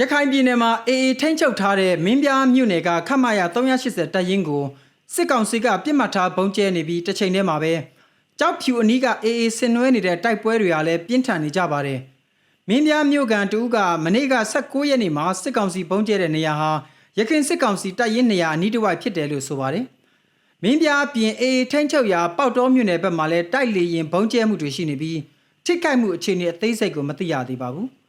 ရခိုင်ပြည်နယ်မှာအေအေထိန်းချုပ်ထားတဲ့မင်းပြားမြို့နယ်ကခမရ380တပ်ရင်းကိုစစ်ကောင်စီကပြစ်မှတ်ထားပုံကျဲနေပြီးတစ်ချိန်တည်းမှာပဲကြောက်ဖြူအနီးကအေအေဆင်နွှဲနေတဲ့တိုက်ပွဲတွေကလည်းပြင်းထန်နေကြပါတယ်။မင်းပြားမြို့ကန်တူကမနေ့က16ရက်နေ့မှာစစ်ကောင်စီပုံကျဲတဲ့နေရာဟာရခိုင်စစ်ကောင်စီတပ်ရင်းနေရာအနီးတစ်ဝိုက်ဖြစ်တယ်လို့ဆိုပါတယ်။မင်းပြားအပြင်အေအေထိန်းချုပ်ရာပေါက်တော်မြို့နယ်ဘက်မှာလည်းတိုက်လေရင်ပုံကျဲမှုတွေရှိနေပြီးထိခိုက်မှုအခြေအနေအသေးစိတ်ကိုမသိရသေးပါဘူး။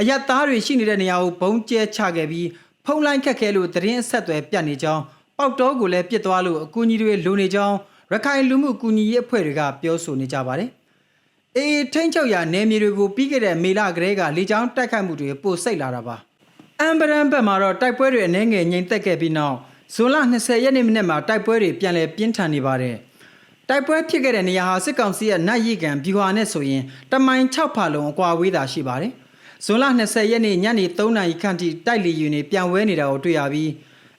အယက်သားတွေရှိနေတဲ့နေရာကိုဘုံကျဲချခဲ့ပြီးဖုံးလိုင်းခက်ခဲလို့သတင်းအဆက်အသွယ်ပြတ်နေကြောင်းပေါက်တော်ကိုလည်းပြစ်သွားလို့အကူအညီတွေလိုနေကြောင်းရခိုင်လူမှုကူညီရေးအဖွဲ့တွေကပြောဆိုနေကြပါတယ်။အေးထိန်းချုပ်ရာနယ်မြေတွေကိုပြီးခဲ့တဲ့မေလကလေးကလေကြောင်းတိုက်ခိုက်မှုတွေပိုစိတ်လာတာပါ။အမ်ဘရန်ဘက်မှာတော့တိုက်ပွဲတွေအနေငယ်ငြိမ်သက်ခဲ့ပြီးနောက်ဇွန်လ20ရက်နေ့မနေ့မှာတိုက်ပွဲတွေပြန်လည်ပြင်းထန်နေပါတယ်။တိုက်ပွဲဖြစ်ခဲ့တဲ့နေရာဟာစစ်ကောင်စီရဲ့နတ်ရီကန်ဗျူဟာနဲ့ဆိုရင်တမိုင်6ဖာလုံးအကွာဝေးတာရှိပါတယ်။ ဇွန်လ20ရက်နေ့ညနေ3နာရီခန့်ထိတိုက်လီယူနေပြန်ဝဲနေတာကိုတွေ့ရပြီး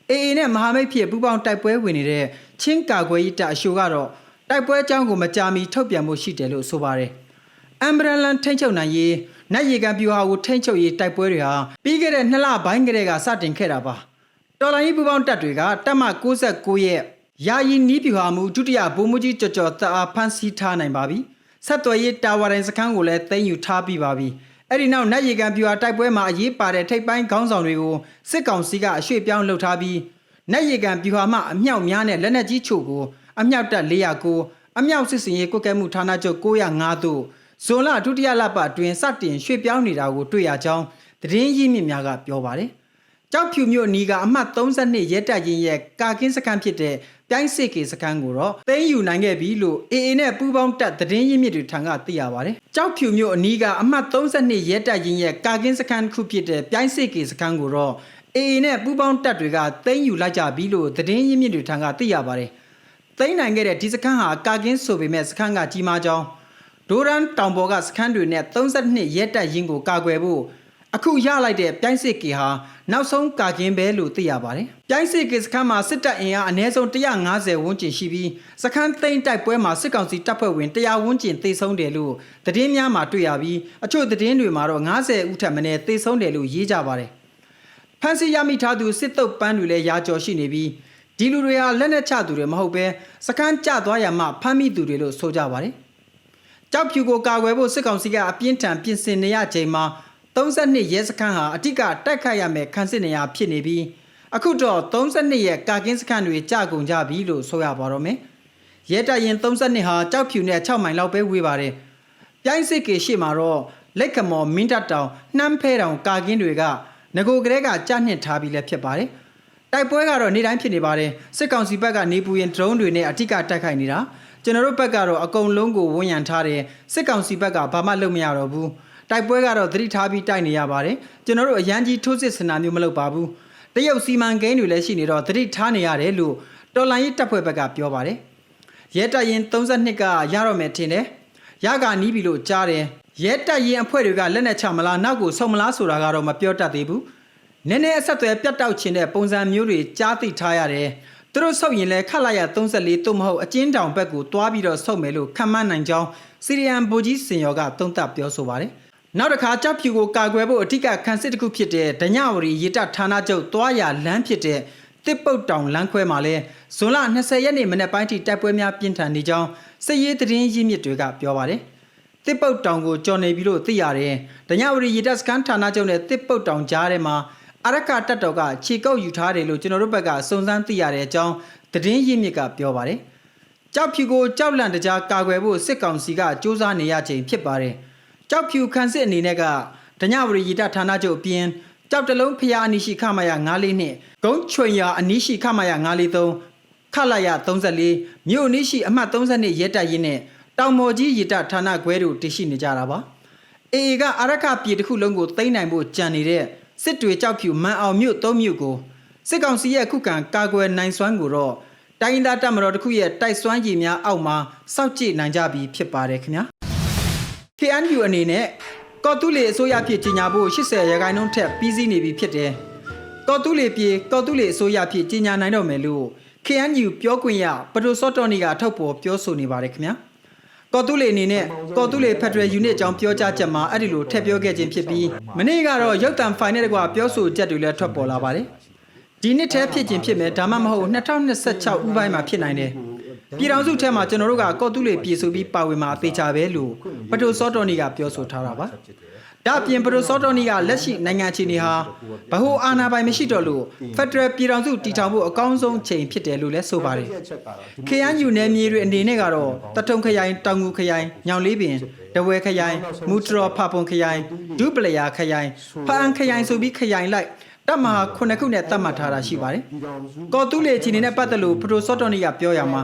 အေအေနဲ့မဟာမိတ်ဖြစ်ပူးပေါင်းတိုက်ပွဲဝင်နေတဲ့ချင်းကာကွယ်ရေးတပ်အရှိုကတော့တိုက်ပွဲအကြောင်းကိုမကြာမီထုတ်ပြန်မှုရှိတယ်လို့ဆိုပါတယ်။အမ်ဘရန်လန်ထိန်းချုပ်နိုင်ရေးနတ်ရီကန်ဗျူဟာကိုထိန်းချုပ်ရေးတိုက်ပွဲတွေဟာပြီးခဲ့တဲ့နှစ်လပိုင်းကတည်းကစတင်ခဲ့တာပါ။တော်လိုင်းရေးပူပေါင်းတပ်တွေကတပ်မ69ရဲ့ယာယီနီးပြူဟာမှုဒုတိယဗိုလ်မှူးကြီးကျော်ကျော်တအားဖမ်းဆီးထားနိုင်ပါပြီ။ဆက်သွယ်ရေးတာဝါတိုင်းစခန်းကိုလည်းသိမ်းယူထားပြီးပါပြီ။ အဲ့ဒီနောက်နတ်ရီကန်ပြူဟာတိုက်ပွဲမှာအရေးပါတဲ့ထိပ်ပိုင်းခေါင်းဆောင်တွေကိုစစ်ကောင်စီကအရွှေ့ပြောင်းလှုပ်ထားပြီးနတ်ရီကန်ပြူဟာမှအမြောက်များနဲ့လက်နက်ကြီးချို့ကိုအမြောက်တပ်409အမြောက်စစ်စင်ရေးကွက်ကဲမှုဌာနချုပ်905တို့ဇွန်လဒုတိယလပတ်အတွင်းစတင်ရွှေ့ပြောင်းနေတာကိုတွေ့ရကြောင်းသတင်းရင်းမြစ်များကပြောပါတယ်။ ကြောက်ဖြူမြို့နီးကအမှတ်32ရဲတပ်ရင်းရဲ့ကာကင်းစခန်းဖြစ်တဲ့ပြိုင်းစစ်ကေစခန်းကိုတော့သိမ်းယူနိုင်ခဲ့ပြီလို့ AA နဲ့ပူးပေါင်းတပ်သတင်းရင်းမြစ်တွေထံကသိရပါတယ်။ကြောက်ဖြူမြို့အနီးကအမှတ်32ရဲတပ်ရင်းရဲ့ကာကင်းစခန်းတစ်ခုဖြစ်တဲ့ပြိုင်းစစ်ကေစခန်းကိုတော့ AA နဲ့ပူးပေါင်းတပ်တွေကသိမ်းယူလိုက်ကြပြီလို့သတင်းရင်းမြစ်တွေထံကသိရပါတယ်။သိမ်းနိုင်ခဲ့တဲ့ဒီစခန်းဟာကာကင်းဆိုပေမဲ့စခန်းကကြီးမားကြောင်းဒိုရန်တောင်ပေါ်ကစခန်းတွေနဲ့32ရဲတပ်ရင်းကိုကာကွယ်ဖို့ အခုရလိုက်တဲ့ပြိုင်းစစ်ကေဟာနောက်ဆုံးကာကင်းပဲလို့သိရပါတယ်။ပြိုင်းစစ်ကေစခန်းမှာစစ်တပ်အင်အားအနည်းဆုံး150ဝန်းကျင်ရှိပြီးစခန်းသိမ်းတိုက်ပွဲမှာစစ်ကောင်စီတပ်ဖွဲ့ဝင်100ဝန်းကျင်သေဆုံးတယ်လို့သတင်းများမှာတွေ့ရပြီးအချို့သတင်းတွေမှာတော့90ဦးထက်မနည်းသေဆုံးတယ်လို့ရေးကြပါတယ်။ဖမ်းဆီးရမိထားသူစစ်တုပ်ပန်းတွေလည်းရာကျော်ရှိနေပြီးဒီလူတွေဟာလက်နက်ချသူတွေမဟုတ်ပဲစခန်းကျသွားရမှဖမ်းမိသူတွေလို့ဆိုကြပါတယ်။ကြောက်ဖြူကိုကာကွယ်ဖို့စစ်ကောင်စီကအပြင်းထန်ပြင်ဆင်နေရချိန်မှာ 32ရဲစခန်းဟာအတိကတိုက်ခိုက်ရမယ်ခန်းစစ်နေရဖြစ်နေပြီးအခုတော့32ရဲ့ကာကင်းစခန်းတွေကြာကုန်ကြပြီလို့ဆိုရပါတော့မယ်။ရဲတပ်ရင်32ဟာကြောက်ဖြူနဲ့6မိုင်လောက်ပဲဝေးပါတယ်။ပြိုင်းစစ်ကေရှေ့မှာတော့လက်ကမော်မင်းတပ်တောင်နှမ်းဖဲတောင်ကာကင်းတွေကငကိုကလေးကကြာနှစ်ထားပြီးလည်းဖြစ်ပါတယ်။တိုက်ပွဲကတော့နေ့တိုင်းဖြစ်နေပါတယ်။စစ်ကောင်စီဘက်ကနေပူရင်ဒရုန်းတွေနဲ့အတိကတိုက်ခိုက်နေတာကျွန်တော်တို့ဘက်ကတော့အကုန်လုံးကိုဝန်ရံထားတယ်စစ်ကောင်စီဘက်ကဘာမှလုပ်မရတော့ဘူး။ တိုက်ပွဲကတော့သတိထားပြီးတိုက်နေရပါတယ်ကျွန်တော်တို့အရန်ကြီးထိုးစစ်ဆင်တာမျိုးမလုပ်ပါဘူးတရုတ်စီမံကိန်းတွေလည်းရှိနေတော့သတိထားနေရတယ်လို့တော်လိုင်းရေးတပ်ဖွဲ့ဘက်ကပြောပါတယ်ရဲတပ်ရင်32ကရတော့မယ်ထင်တယ်ရကနီးပြီလို့ကြားတယ်ရဲတပ်ရင်အဖွဲ့တွေကလက်နက်ချမလားနောက်ကိုဆုံမလားဆိုတာကတော့မပြောတတ်သေးဘူးနည်းနည်းအဆက်အသွယ်ပြတ်တောက်ခြင်းတဲ့ပုံစံမျိုးတွေကြားသိထားရတယ်သူတို့ဆုတ်ရင်လည်းခက်လိုက်ရ34သို့မဟုတ်အကျဉ်းတောင်ဘက်ကိုတွားပြီးတော့ဆုတ်မယ်လို့ခံမှန်းနိုင်ကြောင်းစီရီယန်ဘူကြီးစင်ရောကသုံးသပ်ပြောဆိုပါတယ် နောက်တစ်ခါကြောက်ဖြူကိုကာကွယ်ဖို့အထက်ကခန်းစစ်တစ်ခုဖြစ်တဲ့ဒညဝရီရေတပ်ဌာနချုပ်တွားရလမ်းဖြစ်တဲ့တစ်ပုတ်တောင်လမ်းခွဲမှာလဲဇွန်လ20ရက်နေ့မနေ့ပိုင်းထိတိုက်ပွဲများပြင်းထန်နေကြောင်းစစ်ရေးသတင်းရင်းမြစ်တွေကပြောပါတယ်။တစ်ပုတ်တောင်ကိုကြော်နေပြီလို့သိရတယ်။ဒညဝရီရေတပ်စခန်းဌာနချုပ်နဲ့တစ်ပုတ်တောင်ကြားထဲမှာအရကတပ်တော်ကခြေကုပ်ယူထားတယ်လို့ကျွန်တော်တို့ဘက်ကစုံစမ်းသိရတဲ့အကြောင်းသတင်းရင်းမြစ်ကပြောပါတယ်။ကြောက်ဖြူကိုကြောက်လန့်တကြားကာကွယ်ဖို့စစ်ကောင်စီကစူးစမ်းနေရချိန်ဖြစ်ပါတယ်။ ကြောက်ဖြူခန်းစစ်အနေနဲ့ကဒညဝရီရီတဌာနချုပ်အပြင်ကြောက်တလုံးဖျားအနီရှိခမရ942နဲ့ဂုံးချွင်ရအနီရှိခမရ943ခလာရ34မြို့အနီရှိအမှတ်32ရဲတပ်ရင်းနဲ့တောင်မော်ကြီးရီတဌာနခွဲတို့တည်ရှိနေကြတာပါအေအေကအရခပြည်တစ်ခုလုံးကိုသိမ်းနိုင်ဖို့ကြံနေတဲ့စစ်တွေကြောက်ဖြူမန်အောင်မြို့သုံးမြို့ကိုစစ်ကောင်စီရဲ့ခုခံကာကွယ်နိုင်စွမ်းကိုတော့တိုင်းသားတပ်မတော်တစ်ခုရဲ့တိုက်စွမ်းရည်များအောက်မှာစောင့်ကြည့်နိုင်ကြပြီဖြစ်ပါတယ်ခင်ဗျာ KNU အနေနဲ့ကော်တူးလီအစိုးရဖြစ်ကြီးညာဖို့80ရာခိုင်နှုန်းထက်ပြီးစီးနေပြီဖြစ်တယ်။ကော်တူးလီပြေကော်တူးလီအစိုးရဖြစ်ကြီးညာနိုင်တော့မယ်လို့ KNU ပြောခွင့်ရပဒိုစောတော်နီကထုတ်ပေါ်ပြောဆိုနေပါတယ်ခင်ဗျာ။ကော်တူးလီအနေနဲ့ကော်တူးလီဖက်ဒရယ်ယူနစ်အကြောင်းပြောကြားချက်မှာအဲ့ဒီလိုထည့်ပြောခဲ့ခြင်းဖြစ်ပြီးမနေ့ကတော့ရုပ်တံဖိုင်နဲ့တကွာပြောဆိုချက်တွေလည်းထွက်ပေါ်လာပါတယ်ဒီနှစ်ထဲဖြစ်ခြင်းဖြစ်မယ်ဒါမှမဟုတ်2026ဥပိုင်းမှာဖြစ်နိုင်တယ် ပြည်ထောင်စုထဲမှာကျွန်တော်တို့ကကော်တူးလီပြည်ဆိုပြီးပါဝင်မှာအသေးချာပဲလို့ပတိုစောတော်နီကပြောဆိုထားတာပါဒါအပြင်ပရိုစောတော်နီကလက်ရှိနိုင်ငံအခြေအနေဟာဗဟိုအာဏာပိုင်မရှိတော့လို့ဖက်ဒရယ်ပြည်ထောင်စုတည်ထောင်ဖို့အကောင်းဆုံးချိန်ဖြစ်တယ်လို့လည်းဆိုပါတယ်ခရမ်းယူနယ်မြေတွေအနေနဲ့ကတော့တထုံခရိုင်တောင်ငူခရိုင်ညောင်လေးပင်တဝဲခရိုင်မူတရောဖပွန်ခရိုင်ဒုပလယာခရိုင်ဖအန်ခရိုင်ဆိုပြီးခရိုင်လိုက် တပ်မဟာခုနှစ်ခုနဲ့တတ်မှတ်ထားတာရှိပါတယ်။ကော်တူးလေချီနေနဲ့ပတ်သက်လို့ပရိုစော့တော်နီကပြောရမှာ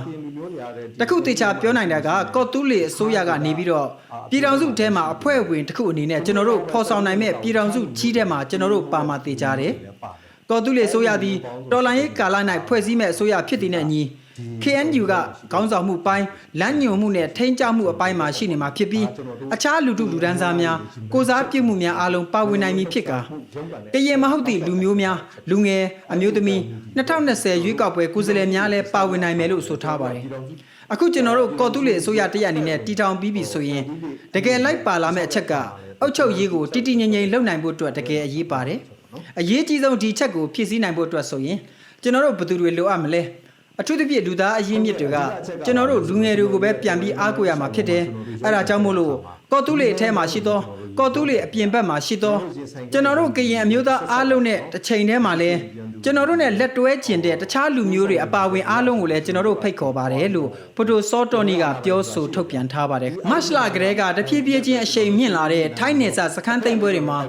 တခုတေချာပြောနိုင်တာကကော်တူးလေအစိုးရကနေပြီးတော့ပြည်ထောင်စုထဲမှာအဖွဲ့ဝင်တစ်ခုအနေနဲ့ကျွန်တော်တို့ဖော်ဆောင်နိုင်မဲ့ပြည်ထောင်စုကြီးထဲမှာကျွန်တော်တို့ပါမှာတေချာတယ်။ကော်တူးလေဆိုရသည်တော်လိုင်းရေးကာလ၌ဖွဲ့စည်းမဲ့အစိုးရဖြစ်တည်တဲ့အညီ KNU ကခေါင်းဆောင်မှုပိုင်းလမ်းညွှန်မှုနဲ့ထိန်းချုပ်မှုအပိုင်းမှာရှိနေမှာဖြစ်ပြီးအခြားလူထုလူဒန်းစားများကိုစားပြုမှုများအားလုံးပါဝင်နိုင်မည်ဖြစ်ကာကရင်မဟုတ်သည့်လူမျိုးများလူငယ်အမျိုးသမီး2020ရွေးကောက်ပွဲကိုယ်စားလှယ်များလည်းပါဝင်နိုင်မယ်လို့ဆိုထားပါတယ်အခုကျွန်တော်တို့ကော်တူးလေအစိုးရတရအနေနဲ့တီထောင်ပြီးပြီဆိုရင်တကယ်လိုက်ပါလာမယ့်အချက်ကအုတ်ချုပ်ရေးကိုတိတိငိမ့်ငိမ့်လုပ်နိုင်ဖို့အတွက်တကယ်အရေးပါတယ်အရေးကြီးဆုံးဒီချက်ကိုဖြည့်ဆည်းနိုင်ဖို့အတွက်ဆိုရင်ကျွန်တော်တို့ဘယ်သူတွေလိုအပ်မလဲ အထူးသဖြင့်လူသားအရင်းမြစ်တွေကကျွန်တော်တို့လူငယ်တွေကိုပဲပြန်ပြီးအားကိုးရမှာဖြစ်တယ်အဲ့ဒါကြောင့်မို့လို့ကော်တူးလေအထဲမှာရှိသောကော်တူးလေအပြင်ဘက်မှာရှိသောကျွန်တော်တို့ကရင်အမျိုးသားအားလုံးနဲ့တစ်ချိန်တည်းမှာလဲကျွန်တော်တို့နဲ့လက်တွဲကျင်တဲ့တခြားလူမျိုးတွေအပါအဝင်အားလုံးကိုလည်းကျွန်တော်တို့ဖိတ်ခေါ်ပါတယ်လို့ဖိုတိုစောတော်နီကပြောဆိုထုတ်ပြန်ထားပါတယ်မတ်လကလေးကတဖြည်းဖြည်းချင်းအရှိန်မြင့်လာတဲ့ထိုင်းနယ်စပ်စခန်းသိမ်းပွဲတွေမှာ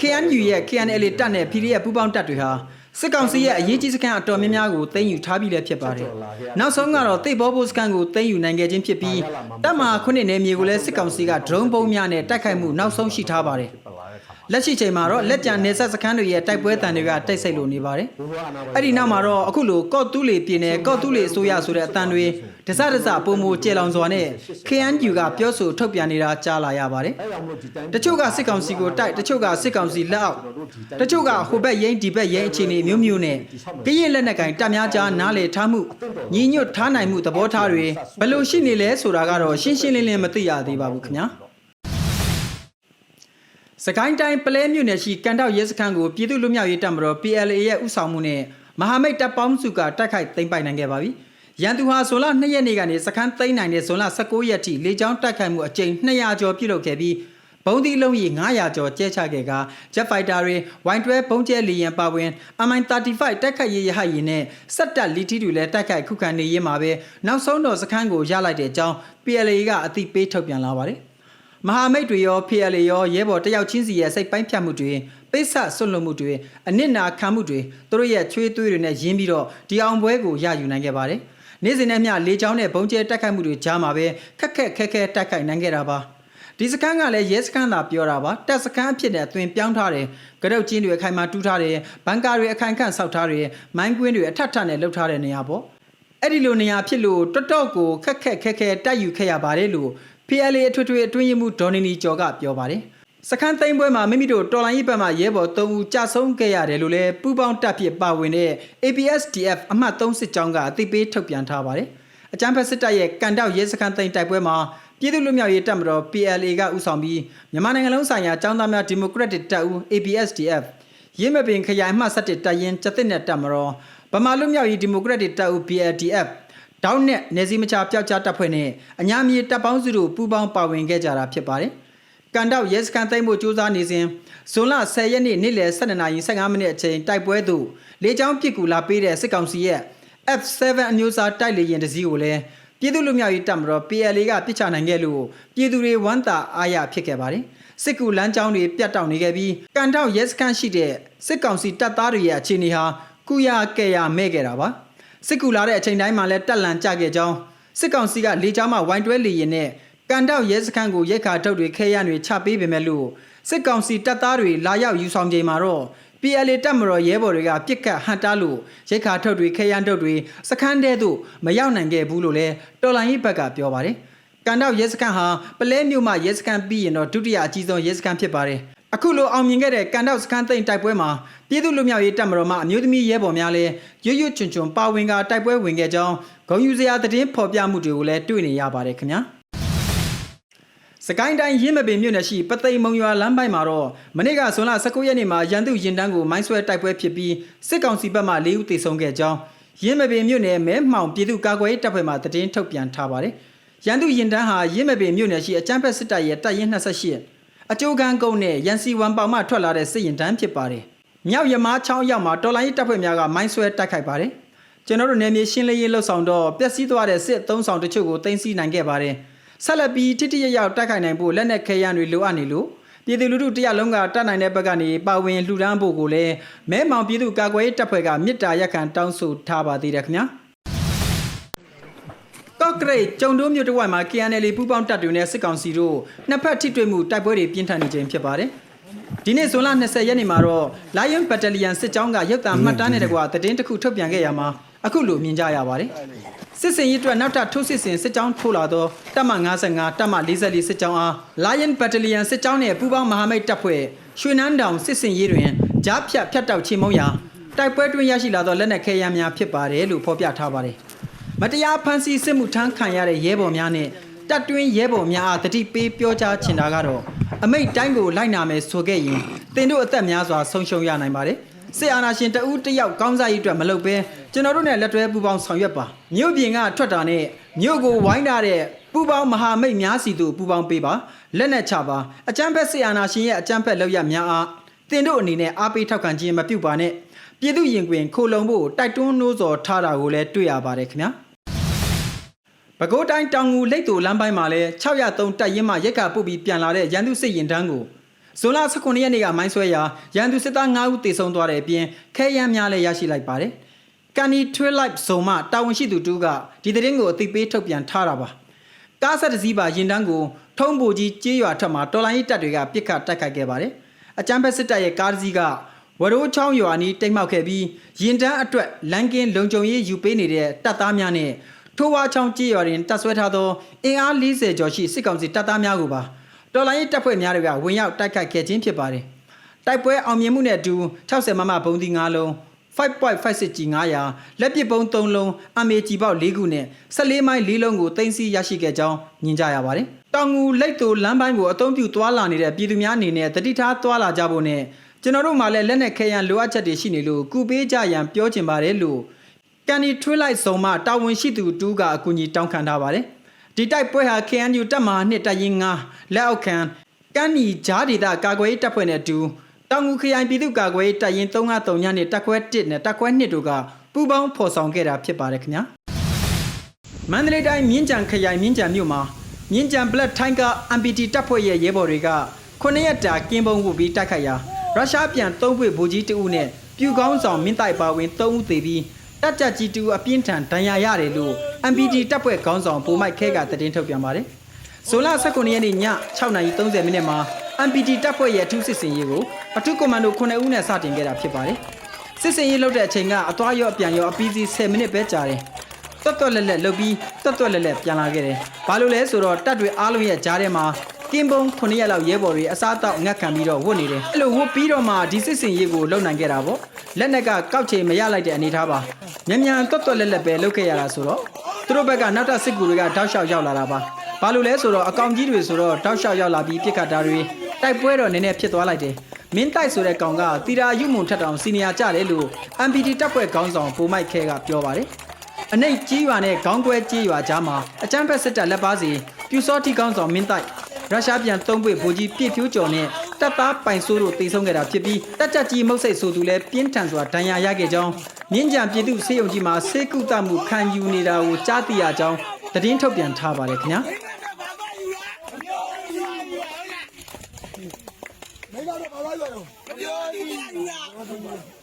KNU ရဲ့ KNL တပ်နဲ့ PDF ပူးပေါင်းတပ်တွေဟာ စစ်ကောင်စီရဲ့အရေးကြီးစခန်းအတော်များများကိုသိမ်းယူထားပြီးလည်းဖြစ်ပါတယ်။နောက်ဆုံးကတော့တိတ်ဘောဘိုစခန်းကိုသိမ်းယူနိုင်ခဲ့ခြင်းဖြစ်ပြီးတပ်မဟာခုနှစ်နယ်မြေကိုလည်းစစ်ကောင်စီကဒရုန်းပုံးများနဲ့တိုက်ခိုက်မှုနောက်ဆုံးရှိထားပါတယ်။လက်ရှိချိန်မှာတော့လက်ကျန်နေဆက်စခန်းတွေရဲ့တိုက်ပွဲတန်တွေကတိတ်ဆိတ်လို့နေပါတယ်။အဲ့ဒီနောက်မှာတော့အခုလိုကော့တူးလီပြည်နယ်ကော့တူးလီအစိုးရဆိုတဲ့အတန်တွေ ဒစဒစပုံမူကျေလောင်စွာနဲ့ KNU ကပြောဆိုထုတ်ပြန်နေတာကြားလာရပါတယ်။တချို့ကစစ်ကောင်စီကိုတိုက်တချို့ကစစ်ကောင်စီလက်အောက်တချို့ကဟိုဘက်ရိမ့်ဒီဘက်ရိမ့်အခြေအနေမျိုးမျိုးနဲ့ကရင်လက်နက်ကင်တပ်များကြားနားလေထားမှုညီညွတ်ထားနိုင်မှုသဘောထားတွေဘယ်လိုရှိနေလဲဆိုတာကတော့ရှင်းရှင်းလင်းလင်းမသိရသေးပါဘူးခင်ဗျာ။စကိုင်းတိုင်းပလဲမြို့နယ်ရှိကန်တောက်ရဲစခန်းကိုပြည်သူ့လူမျိုးရေးတပ်မတော် PLA ရဲ့ဥဆောင်မှုနဲ့မဟာမိတ်တပ်ပေါင်းစုကတိုက်ခိုက်သိမ်းပိုက်နိုင်ခဲ့ပါပြီ။ ရန်သူဟာဇွန်လ2ရက်နေ့ကနေစခန်းသိမ်းနိုင်တဲ့ဇွန်လ19ရက်ထိလေကြောင်းတိုက်ခိုက်မှုအကြိမ်200ကျော်ပြုလုပ်ခဲ့ပြီးဘုံဒီလုံးကြီး900ကျော်ကျဲချခဲ့က Jet Fighter တွေ Y12 ဘုံကျဲလီယံပါဝင် MI35 တိုက်ခိုက်ရေးရဟတ်ယာဉ်နဲ့စက်တပ်လီတီတွေလည်းတိုက်ခိုက်ခုခံနေရင်းမှာပဲနောက်ဆုံးတော့စခန်းကိုရလိုက်တဲ့အကြောင်း PLA ကအသိပေးထုတ်ပြန်လာပါတယ်။မဟာမိတ်တွေရော PLA ရောရဲဘော်တယောက်ချင်းစီရဲ့စိတ်ပိုင်းဖြတ်မှုတွေပိတ်ဆက်ဆွတ်လွတ်မှုတွေအနစ်နာခံမှုတွေသူတို့ရဲ့ချွေးသွေးတွေနဲ့ရင်းပြီးတော့ဒီအောင်ပွဲကိုရယူနိုင်ခဲ့ပါတယ်။ နေ့စဉ်နဲ့မျှလေချောင်းနဲ့ဘုံကျဲတက်ခိုက်မှုတွေကြားမှာပဲခက်ခက်ခဲခဲတက်ခိုက်နိုင်ခဲ့တာပါ။ဒီစခန်းကလည်းရဲစခန်းသာပြောတာပါတက်စခန်းအဖြစ်နဲ့အသွင်ပြောင်းထားတယ်ကရုတ်ချင်းတွေအခိုင်အမာတူးထားတယ်ဘန်ကာတွေအခိုင်ခန့်ဆောက်ထားတယ်မိုင်းကွင်းတွေအထက်ထပ်နဲ့လှုပ်ထားတဲ့နေရာပေါ့အဲ့ဒီလိုနေရာဖြစ်လို့တော်တော်ကိုခက်ခက်ခဲခဲတိုက်ယူခဲ့ရပါတယ်လို့ PLA အထွေထွေအတွင်းရေးမှူးဒေါ်နီနီကျော်ကပြောပါတယ်။ စခန်းသိမ်းပွဲမှာမိမိတို့တော်လိုင်းရေးဘက်မှရဲဘော်3ဦးကြာဆုံးခဲ့ရတယ်လို့လည်းပူးပေါင်းတပ်ဖြစ်ပါဝင်တဲ့ APSDF အမှတ်3စစ်ကြောင်းကအသိပေးထုတ်ပြန်ထားပါတယ်။အကြမ်းဖက်စစ်တပ်ရဲ့ကန်တောက်ရဲစခန်းသိမ်းတိုက်ပွဲမှာပြည်သူ့လူမျိုးရေးတပ်မတော် PLA ကဦးဆောင်ပြီးမြန်မာနိုင်ငံလုံးဆိုင်ရာចောင်းသားများဒီမိုကရက်တစ်တပ်ဦး APSDF ရင်းမပင်ခရိုင်မှ7တပ်ရင်းကျတဲ့နဲ့တပ်မတော်ဗမာလူမျိုးရေးဒီမိုကရက်တစ်တပ်ဦး BLDF ဒေါင်းနဲ့နေစီမချပျောက်ကြားတပ်ဖွဲ့နဲ့အညာမြေတပ်ပေါင်းစုတို့ပူးပေါင်းပါဝင်ခဲ့ကြတာဖြစ်ပါတယ်။ ကန်တောက်ရဲစခန်းသိမ်းဖို့ကြိုးစားနေစဉ်ဇွန်လ10ရက်နေ့နေ့လယ်12:15မိနစ်အချိန်တိုက်ပွဲသို့လေကြောင်းပစ်ကူလာပေးတဲ့စစ်ကောင်စီရဲ့ F7 အမျိုးအစားတိုက်လေယာဉ်တစ်စီးကိုလည်းပြည်သူ့လူမျိုးရေးတပ်မတော် PLA ကပစ်ချနိုင်ခဲ့လို့ပြည်သူတွေဝမ်းသာအားရဖြစ်ခဲ့ပါတယ်။စစ်ကူလမ်းကြောင်းတွေပြတ်တောက်နေခဲ့ပြီးကန်တောက်ရဲစခန်းရှိတဲ့စစ်ကောင်စီတပ်သားတွေရဲ့အခြေအနေဟာကုရကဲရမဲ့ခဲ့တာပါ။စစ်ကူလာတဲ့အချိန်တိုင်းမှာလည်းတက်လန်ကြခဲ့ကြောင်းစစ်ကောင်စီကလေကြောင်းမှဝိုင်းတွဲလေရင်နဲ့ ကန်တောက်ရဲစခန်းကိုရိတ်ခါထုတ်တွေခဲရတွေချပေးပေမဲ့လို့စစ်ကောင်စီတပ်သားတွေလာရောက်ယူဆောင်ချိန်မှာတော့ PLA တပ်မတော်ရဲဘော်တွေကပြစ်ခတ်ဟန်တားလို့ရိတ်ခါထုတ်တွေခဲရန်ထုတ်တွေစခန်းတဲသို့မရောက်နိုင်ခဲ့ဘူးလို့လည်းတော်လိုင်းရေးဘက်ကပြောပါတယ်။ကန်တောက်ရဲစခန်းဟာပလဲမြို့မှာရဲစခန်းပြီးရင်တော့ဒုတိယအကြီးဆုံးရဲစခန်းဖြစ်ပါတယ်။အခုလိုအောင်မြင်ခဲ့တဲ့ကန်တောက်စခန်းသိမ်းတိုက်ပွဲမှာပြည်သူ့လူမျိုးရေးတပ်မတော်မှအမျိုးသမီးရဲဘော်များလည်းရွရွချွန်ချွန်ပါဝင်ကတိုက်ပွဲဝင်ခဲ့ကြောင်းဂုံယူစရာသတင်းဖော်ပြမှုတွေကိုလည်းတွေ့နေရပါတယ်ခင်ဗျာ။ စကိုင်းတိုင်းရင်းမပင်မြို့နယ်ရှိပသိမ်မုံရွာလမ်းပိုင်းမှာတော့မနေ့ကဇွန်လ19ရက်နေ့မှာရန်သူရင်တန်းကိုမိုင်းဆွဲတိုက်ပွဲဖြစ်ပြီးစစ်ကောင်စီဘက်မှ၄ဦးသေဆုံးခဲ့ကြောင်းရင်းမပင်မြို့နယ်မဲမှောင်ပြည်သူ့ကာကွယ်ရေးတပ်ဖွဲ့မှသတင်းထုတ်ပြန်ထားပါတယ်။ရန်သူရင်တန်းဟာရင်းမပင်မြို့နယ်ရှိအကြမ်းဖက်စစ်တပ်ရဲ့တပ်ရင်း28အကျိုးကန်းကုန်းနဲ့ရန်စီဝမ်ပေါင်မှထွက်လာတဲ့စစ်ရင်တန်းဖြစ်ပါတယ်။မြောက်ရမားချောင်းရောက်မှာတော်လိုင်းရေးတပ်ဖွဲ့များကမိုင်းဆွဲတိုက်ခိုက်ပါတယ်။ကျွန်တော်တို့နယ်မြေရှင်းလင်းရေးလှုပ်ဆောင်တော့ပျက်စီးသွားတဲ့စစ်သုံးဆောင်တချို့ကိုတင်စီနိုင်ခဲ့ပါတယ်။ ဆက်လက်ပြီးထိထိရရောက်တိုက်ခိုက်နိုင်ဖို့လက်နက်ခဲယမ်းတွေလိုအပ်နေလို့ပြည်သူလူထုတရလုံးကတတ်နိုင်တဲ့ဘက်ကနေပါဝင်လှူဒန်းဖို့ကိုလည်းမဲမောင်ပြည်သူကာကွယ်ရေးတပ်ဖွဲ့ကမြစ်တာရက်ခံတောင်းဆိုထားပါသေးတယ်ခင်ဗျာ။ကော့ကရိတ်ကျုံတိုးမြို့တစ်ဝိုက်မှာ KNL ပူးပေါင်းတပ်တွေနဲ့စစ်ကောင်စီတို့နှစ်ဖက်ထိတွေ့မှုတိုက်ပွဲတွေပြင်းထန်နေခြင်းဖြစ်ပါတယ်။ဒီနေ့ဇွန်လ20ရက်နေ့မှာတော့ Lion Battalion စစ်ကြောင်းကရုပ်သံမှတ်တမ်းနဲ့တကွာသတင်းတစ်ခုထုတ်ပြန်ခဲ့ရမှာ အခုလိုမြင်ကြရပါတယ်။စစ်စင်ရေးအတွက်နောက်ထပ်ထိုးစစ်ဆင်စစ်ကြောင်းထိုးလာသောတပ်မ55တပ်မ44စစ်ကြောင်းအား Lion Battalion စစ်ကြောင်းနဲ့ပူးပေါင်းမဟာမိတ်တပ်ဖွဲ့ရွှေနန်းတောင်စစ်စင်ရေးတွင်ကြားဖြတ်ဖြတ်တောက်ချေမုံရာတိုက်ပွဲတွင်ရရှိလာသောလက်နက်ခဲယမ်းများဖြစ်ပါတယ်လို့ဖော်ပြထားပါတယ်။မတရားဖမ်းဆီးစစ်မှုထမ်းခံရတဲ့ရဲဘော်များနဲ့တပ်တွင်းရဲဘော်များအားတတိပေးပြောကြားချင်တာကတော့အမိတ်တိုင်းကိုလိုက်နာမယ်ဆိုခဲ့ရင်တင်တို့အသက်များစွာဆုံးရှုံးရနိုင်ပါတယ်။ စစ်အာဏာရှင်တဦးတစ်ယောက်ကောင်းစားရေးအတွက်မလုပ်ဘဲကျွန်တော်တို့နဲ့လက်တွဲပူးပေါင်းဆောင်ရွက်ပါမြို့ပြင်ကထွက်တာနဲ့မြို့ကိုဝိုင်းထားတဲ့ပူးပေါင်းမဟာမိတ်များစီတို့ပူးပေါင်းပေးပါလက်နက်ချပါအကြမ်းဖက်စစ်အာဏာရှင်ရဲ့အကြမ်းဖက်လုပ်ရများအားတင်တို့အနေနဲ့အားပေးထောက်ခံခြင်းမပြုပါနဲ့ပြည်သူရင်တွင်ခိုလုံဖို့တိုက်တွန်းနှိုးဆော်ထားတာကိုလည်းတွေ့ရပါတယ်ခင်ဗျာပဲခူးတိုင်းတောင်ငူလိတ်တူလမ်းပိုင်းမှာလည်း603တပ်ရင်းမှရက်ခါပုတ်ပြီးပြန်လာတဲ့ရန်သူစစ်ရင်တန်းကို ဇွန်လ19ရက်နေ့ကမိုင်းဆွဲရာရန်သူစစ်သား9ဦးတေဆုံးသွားတဲ့အပြင်ခဲယမ်းများလည်းရရှိလိုက်ပါတယ်။ကန်နီထွေးလိုက်ဇုံမှတာဝန်ရှိသူတူကဒီသတင်းကိုအသိပေးထုတ်ပြန်ထားတာပါ။ကားဆက်တစ်စီးပါရင်တန်းကိုထုံးပူကြီးကြေးရွာထက်မှာတော်လိုင်းရေးတပ်တွေကပစ်ခတ်တိုက်ခိုက်ခဲ့ပါတယ်။အကြမ်းဖက်စစ်တပ်ရဲ့ကားတစ်စီးကဝရိုးချောင်းရွာနီးတိတ်မောက်ခဲ့ပြီးရင်တန်းအတွက်လန်ကင်းလုံခြုံရေးယူပေးနေတဲ့တပ်သားများနဲ့ထိုးဝါချောင်းကြေးရွာတွင်တပ်ဆွဲထားသောအင်အား40ကျော်ရှိစစ်ကောင်စီတပ်သားများကိုပါ တော်လိုင်းရေးတပ်ဖွဲ့များတွေကဝင်ရောက်တိုက်ခိုက်ခဲ့ခြင်းဖြစ်ပါတယ်။တိုက်ပွဲအောင်မြင်မှုနဲ့အတူ60မမဘုံသီး9လုံး5.56 G 900လက်ပစ်ပုံး3လုံးအမေကြီးပေါက်4ခုနဲ့14မိုင်4လုံးကိုတင်စီရရှိခဲ့ကြောင်းညင်ကြရပါတယ်။တောင်ငူလိတ်တူလမ်းပိုင်းကိုအုံပြုသွားလာနေတဲ့ပြည်သူများအနေနဲ့တတိထားသွားလာကြဖို့နဲ့ကျွန်တော်တို့မှလည်းလက်နက်ခဲယမ်းလိုအပ်ချက်တွေရှိနေလို့ကူပေးကြရန်ပြောချင်ပါတယ်လို့ကန်နီထွေးလိုက်စုံမှတာဝန်ရှိသူတူးကအကူအညီတောင်းခံထားပါတယ်။ ဒီတိုက်ပွဲဟာ KNU တပ်မဟာနှစ်တပ်ရင်း9လက်အောက်ခံကန်းနီဂျားဒေတာကာကွယ်ရေးတပ်ဖွဲ့နဲ့အတူတောင်ငူခရိုင်ပြည်သူ့ကာကွယ်ရေးတပ်ရင်း353ညနဲ့တပ်ခွဲ1နဲ့တပ်ခွဲ2တို့ကပူးပေါင်းဖော်ဆောင်ခဲ့တာဖြစ်ပါတယ်ခင်ဗျာမန္တလေးတိုင်းမြင်းကြံခရိုင်မြင်းကြံမြို့မှာမြင်းကြံ Black Tiger MPT တပ်ဖွဲ့ရဲ့ရဲဘော်တွေက9ရက်တာကင်းပုံဝပြီးတိုက်ခိုက်ရာရုရှားပြန်သုံးပွေဗိုလ်ကြီးတဦးနဲ့ပြူကောင်းဆောင်မင်းတိုက်ပါဝင်3ဦးသေပြီး တပ်ကြကြီးတူအပြင်းထန်ဒဏ်ရာရတယ်လို့ MPT တပ်ဖွဲ့ခေါင်းဆောင်ပိုမိုက်ခဲကသတင်းထုတ်ပြန်ပါတယ်။ဇွန်လ19ရက်နေ့ည6:30မိနစ်မှာ MPT တပ်ဖွဲ့ရဲ့အထူးစစ်စင်ရေးကိုအထူးကွန်မန်ဒို9ဦးနဲ့စတင်ခဲ့တာဖြစ်ပါတယ်။စစ်စင်ရေးလုပ်တဲ့အချိန်ကအသွားရောအပြန်ရောအပီးစီ10မိနစ်ပဲကြာတယ်။တွတ်တွတ်လက်လက်လုပ်ပြီးတွတ်တွတ်လက်လက်ပြန်လာခဲ့တယ်။ဘာလို့လဲဆိုတော့တပ်တွေအားလုံးရဲ့ကြားထဲမှာ ကင်းပုံ9ရက်လောက်ရဲဘော်တွေအစားတောက်ငတ်ခံပြီးတော့ဝတ်နေတယ်။အဲ့လိုဝတ်ပြီးတော့မှဒီစစ်စင်ရေးကိုလုပ်နိုင်ခဲ့တာပေါ့။လက်နက်ကကောက်ချေမရလိုက်တဲ့အနေထားပါ။မြန်မြန်တွတ်တွတ်လက်လက်ပဲလုပ်ခဲ့ရတာဆိုတော့သူတို့ဘက်ကနောက်ထပ်စစ်ကူတွေကတောက်လျှောက်ရောက်လာတာပါ။ဘာလို့လဲဆိုတော့အကောင်ကြီးတွေဆိုတော့တောက်လျှောက်ရောက်လာပြီးပြစ်ခတ်တာတွေတိုက်ပွဲတော့နည်းနည်းဖြစ်သွားလိုက်တယ်။မင်းတိုက်ဆိုတဲ့ကောင်ကတီရာယုမုံထက်တောင်စီနီယာကြတယ်လို့ MPT တပ်ဖွဲ့ခေါင်းဆောင်ပိုမိုက်ခဲကပြောပါတယ်။အနိုင်ကြီးရွာနဲ့ခေါင်းကွဲကြီးရွာကြားမှာအကြမ်းဖက်စစ်တပ်လက်ပါစီပြူစောတိခေါင်းဆောင်မင်းတိုက် ရုရှားပြန်သုံးပွေဗိုလ်ကြီးပြည့်ဖြိုးကျော်နဲ့တပ်သားပိုင်ဆိုးတို့တိုက်ဆုံခဲ့တာဖြစ်ပြီးတပ်ချက်ကြီးမုတ်ဆိတ်ဆိုသူလည်းပြင်းထန်စွာဒဏ်ရာရခဲ့ကြောင်းမြင်းကြံပြည်သူစေယုံကြီးမှာစေကုသမှုခံယူနေတာကိုကြားသိရကြောင်းသတင်းထုတ်ပြန်ထားပါတယ်ခင်ဗျာမိမတို့ဘာလို့လဲတော့